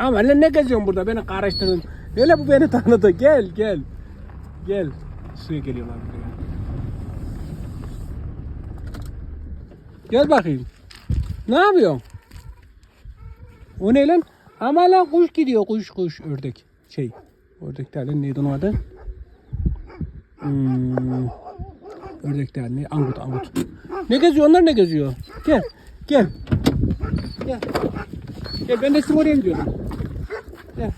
Ama lan ne geziyorsun burada? Beni karıştırdın. Hele bu beni tanıdı. Gel gel. Gel. Suya geliyorlar buraya. Gel bakayım. Ne yapıyorsun? O ne lan? Ama lan kuş gidiyor. Kuş kuş. Ördek. Şey. Ördek lan. Neydi onun adı? Hmm. Ördek. Ne? Angut angut. Ne geziyor? Onlar ne geziyor? Gel. Gel. Gel. Gel ben de sizin oraya gidiyorum. Gel.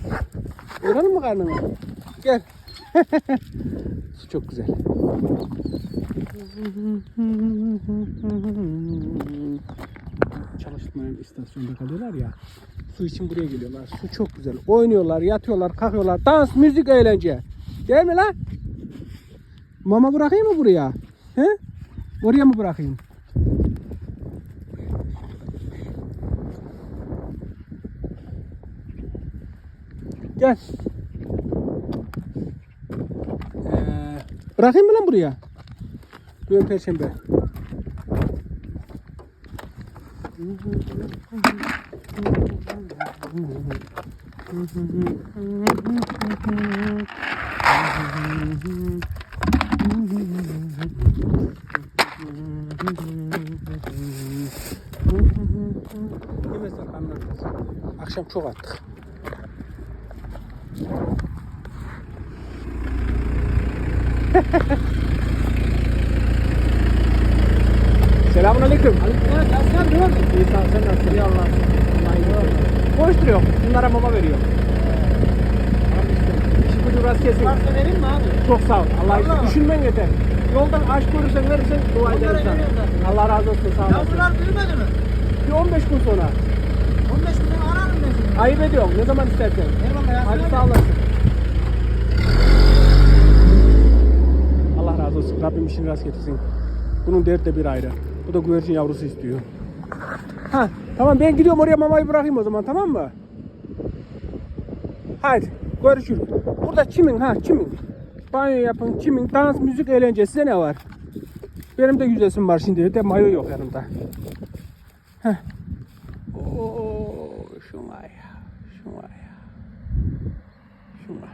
Doyuralım mı karnını? Gel. Su çok güzel. Çalıştırmayan istasyonda kalıyorlar ya. Su için buraya geliyorlar. Su çok güzel. Oynuyorlar, yatıyorlar, kalkıyorlar. Dans, müzik, eğlence. Değil mi lan? Mama bırakayım mı buraya? He? Oraya mı bırakayım? Gel. Ee, bırakayım mı lan buraya? Bugün perşembe. Akşam çok attık. Selamun aleyküm. Evet, Yasin abi ne oldu? İyi sağ ol, sen nasılsın? İyi Allah. Boş duruyor. Bunlara mama veriyor. İşi gücü rast kesin. Varsa vereyim mi abi? Çok sağ ol. Allah için Vallahi. düşünmen yeter. Yoldan aç görürsen verirsen dua sana. zaten. Allah razı olsun sağ olasın. Yavrular büyümedi mi? Bir 15 gün sonra. 15 bin lira ararım ben seni. Ayıp ediyorum. Ne zaman istersen. Yasin Hadi sağ olasın. Allah razı olsun. Rabbim işini rast getirsin. Bunun derdi de bir ayrı. Bu da güvercin yavrusu istiyor. Ha, tamam ben gidiyorum oraya mamayı bırakayım o zaman tamam mı? Haydi görüşürüz. Burada çimin ha çimin. Banyo yapın çimin dans müzik eğlence size ne var? Benim de yüzesim var şimdi de mayo yok yanımda. Heh. Oo, şuna ya. Şuna ya. Tamam mı?